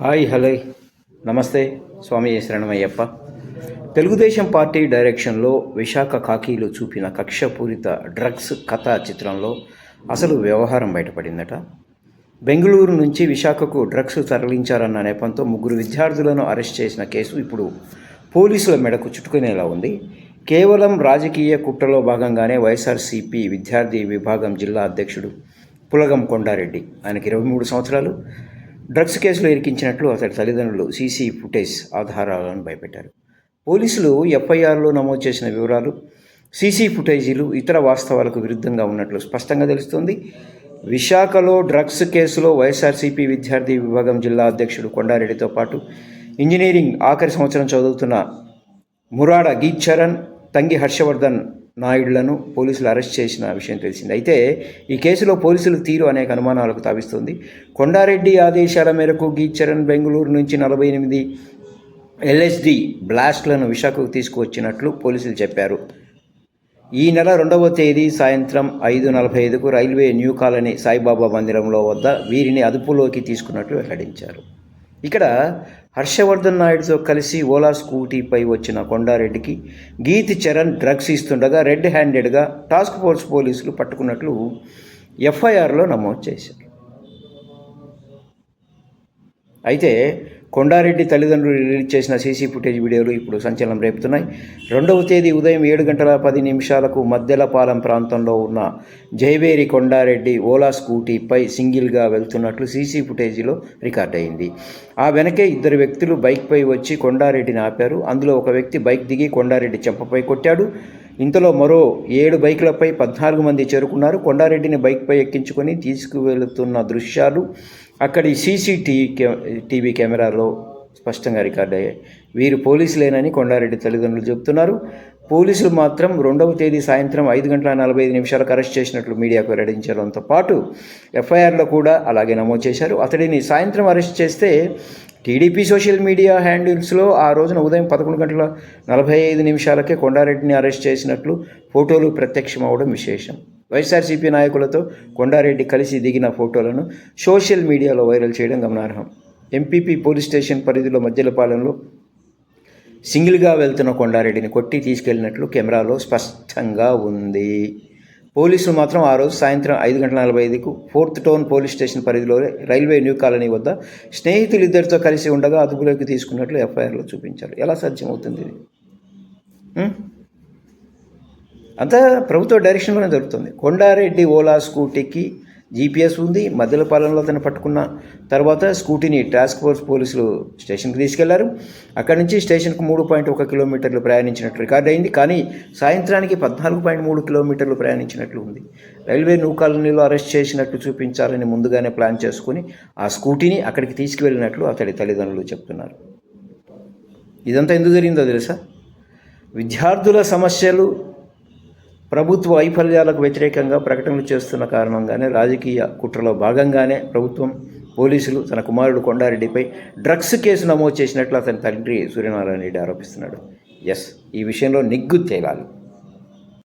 Hi hello. నమస్తే స్వామి శరణమయ్యప్ప. Telugu Desam party డైరెక్షన్లో విశాఖ కాకీలు చూపిన కక్షపూరిత డ్రగ్స్ కథా చిత్రంలో అసలు వ్యవహారం బయటపడిందట. బెంగళూరు నుంచి విశాఖకు డ్రగ్స్ తరలించారన్న నేపంతో ముగ్గురు విద్యార్థులను అరెస్ట్ చేసిన కేసు ఇప్పుడు పోలీసుల మెడకు చుట్టుకునేలా ఉంది. కేవలం రాజకీయ కుట్రలో భాగంగానే వైఎస్ఆర్సీపీ విద్యార్థి విభాగం జిల్లా అధ్యక్షుడు పులగం కొండారెడ్డి. ఆయనకి ఇరవై మూడు సంవత్సరాలు. డ్రగ్స్ కేసులో ఇరికించినట్లు అతడి తల్లిదండ్రులు సీసీ ఫుటేజ్ ఆధారాలను భయపెట్టారు. పోలీసులు ఎఫ్ఐఆర్లో నమోదు చేసిన వివరాలు సీసీ ఫుటేజీలు ఇతర వాస్తవాలకు విరుద్ధంగా ఉన్నట్లు స్పష్టంగా తెలుస్తోంది. విశాఖలో డ్రగ్స్ కేసులో వైఎస్ఆర్సీపీ విద్యార్థి విభాగం జిల్లా అధ్యక్షుడు కొండారెడ్డితో పాటు ఇంజనీరింగ్ ఆఖరి సంవత్సరం చదువుతున్న మురాడ గీత్ చరణ్ తంగి హర్షవర్ధన్ నాయుడులను పోలీసులు అరెస్ట్ చేసిన విషయం తెలిసింది. అయితే ఈ కేసులో పోలీసులు తీరు అనేక అనుమానాలకు తావిస్తుంది. కొండారెడ్డి ఆదేశాల మేరకు గీచరణ్ బెంగళూరు నుంచి నలభై ఎనిమిది ఎల్ఎస్డి బ్లాస్ట్లను విశాఖకు తీసుకువచ్చినట్లు పోలీసులు చెప్పారు. ఈ నెల రెండవ తేదీ సాయంత్రం ఐదు నలభై ఐదుకు రైల్వే న్యూ కాలనీ సాయిబాబా మందిరంలో వద్ద వీరిని అదుపులోకి తీసుకున్నట్లు వెల్లడించారు. ఇక్కడ హర్షవర్ధన్ నాయుడుతో కలిసి ఓలా స్కూటీపై వచ్చిన కొండారెడ్డికి గీతి చరణ్ డ్రగ్స్ ఇస్తుండగా రెడ్ హ్యాండెడ్గా టాస్క్ ఫోర్స్ పోలీసులు పట్టుకున్నట్లు ఎఫ్ఐఆర్లో నమోదు చేశారు. అయితే కొండారెడ్డి తల్లిదండ్రులు రిలీజ్ చేసిన సీసీ ఫుటేజ్ వీడియోలు ఇప్పుడు సంచలనం రేపుతున్నాయి. రెండవ తేదీ ఉదయం ఏడు గంటల పది నిమిషాలకు మద్దెలపాలెం ప్రాంతంలో ఉన్న జయవేరి కొండారెడ్డి ఓలా స్కూటీపై సింగిల్గా వెళ్తున్నట్లు సీసీ ఫుటేజీలో రికార్డ్ అయింది. ఆ వెనకే ఇద్దరు వ్యక్తులు బైక్పై వచ్చి కొండారెడ్డిని ఆపారు. అందులో ఒక వ్యక్తి బైక్ దిగి కొండారెడ్డి చెంపపై కొట్టాడు. ఇంతలో మరో ఏడు బైకులపై పద్నాలుగు మంది చేరుకున్నారు. కొండారెడ్డిని బైక్పై ఎక్కించుకొని తీసుకువెళుతున్న దృశ్యాలు అక్కడి సీసీటీవీ టీవీ కెమెరాలో స్పష్టంగా రికార్డ్ అయ్యాయి. వీరు పోలీసులేనని కొండారెడ్డి తల్లిదండ్రులు చెబుతున్నారు. పోలీసులు మాత్రం రెండవ తేదీ సాయంత్రం ఐదు గంటల నలభై ఐదు నిమిషాలకు అరెస్ట్ చేసినట్లు మీడియాకు వెల్లడించడంతో పాటు ఎఫ్ఐఆర్లో కూడా అలాగే నమోదు చేశారు. అతడిని సాయంత్రం అరెస్ట్ చేస్తే టీడీపీ సోషల్ మీడియా హ్యాండిల్స్లో ఆ రోజున ఉదయం పదకొండు గంటల నలభై ఐదు నిమిషాలకే కొండారెడ్డిని అరెస్ట్ చేసినట్లు ఫోటోలు ప్రత్యక్షమవడం విశేషం. వైఎస్ఆర్సీపీ నాయకులతో కొండారెడ్డి కలిసి దిగిన ఫోటోలను సోషల్ మీడియాలో వైరల్ చేయడం గమనార్హం. ఎంపీపీ పోలీస్ స్టేషన్ పరిధిలో మధ్యలపాలెంలో సింగిల్గా వెళ్తున్న కొండారెడ్డిని కొట్టి తీసుకెళ్ళినట్లు కెమెరాలో స్పష్టంగా ఉంది. పోలీసులు మాత్రం ఆ రోజు సాయంత్రం ఐదు గంటల నలభై ఐదుకు ఫోర్త్ టౌన్ పోలీస్ స్టేషన్ పరిధిలో రైల్వే న్యూ కాలనీ వద్ద స్నేహితులు ఇద్దరితో కలిసి ఉండగా అదుపులోకి తీసుకున్నట్లు ఎఫ్ఐఆర్లో చూపించారు. ఎలా సాధ్యమవుతుంది ఇది? అంతా ప్రభుత్వ డైరెక్షన్లోనే జరుగుతుంది కొండారెడ్డి ఓలా స్కూటీకి జీపీఎస్ ఉంది మధ్యలపాలెంలో అతను పట్టుకున్న తర్వాత స్కూటీని టాస్క్ ఫోర్స్ పోలీసులు స్టేషన్కి తీసుకెళ్ళారు. అక్కడి నుంచి స్టేషన్కు మూడు పాయింట్ ఒక కిలోమీటర్లు ప్రయాణించినట్లు రికార్డ్ అయింది. కానీ సాయంత్రానికి పద్నాలుగు పాయింట్ మూడు కిలోమీటర్లు ప్రయాణించినట్లు ఉంది. రైల్వే నూ కాలనీలో అరెస్ట్ చేసినట్లు చూపించాలని ముందుగానే ప్లాన్ చేసుకుని ఆ స్కూటీని అక్కడికి తీసుకువెళ్ళినట్లు అతడి తల్లిదండ్రులు చెప్తున్నారు. ఇదంతా ఎందుకు జరిగిందో తెలుసా? విద్యార్థుల సమస్యలు ప్రభుత్వ వైఫల్యాలకు వ్యతిరేకంగా ప్రకటనలు చేస్తున్న కారణంగానే రాజకీయ కుట్రలో భాగంగానే ప్రభుత్వం పోలీసులు తన కుమారుడు కొండారెడ్డిపై డ్రగ్స్ కేసు నమోదు చేసినట్లు అతని తండ్రి సూర్యనారాయణ రెడ్డి ఆరోపిస్తున్నాడు. ఎస్ ఈ విషయంలో నిగ్గు తేలాలి.